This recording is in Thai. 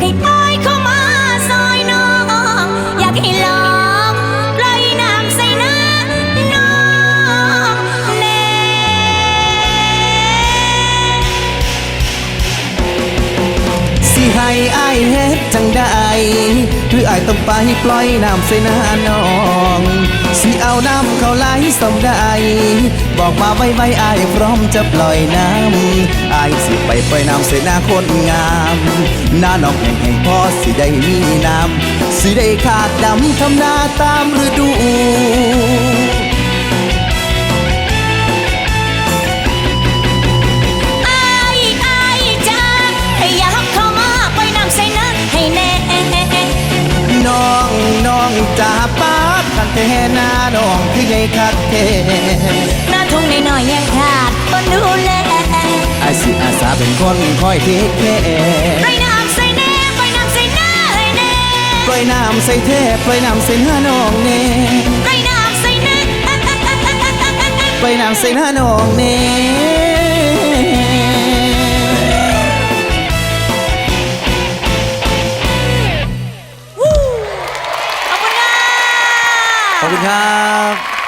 ให้ตายข้ามาซอยน้อง อยากให้ลองลอยน้ำใส่น้ำน้น่สิให้อาเฮ็ดจังได้หรืออายต้องไปปล่อยน้ำใส่น้าน้อง สมได้ บอกมาไว้ไว้อายพร้อมจะปล่อยน้ำอายสิไปปล่อยน้ำใส่หน้าคนงามหน้าน้องแห่งแห่งพอสิได้มีน้ำสิได้ขาดดำทำนาตามฤดูไอ้ไอ้จ้าให้อยากเข้ามาไป น้ำใส่น้ำให้แน่น้องน้องจ่าป้าดคันเทหน้าน้องคือใหญ่คักเทหน้าทุ่งน้อยๆยังขาดคนดูแลไอายสิอาสาเป็นคนคอยเทคแคไปน้ำใส่แน่ไปน้ำใส่หน้าให้แน่ปล่อยน้ำใส่เทปล่อยน้ำใส่หน้าน้องเน่ไปน้ำใส่หน้าปล่อยน้ำใส่หน้าน้องเน่ คุณครับ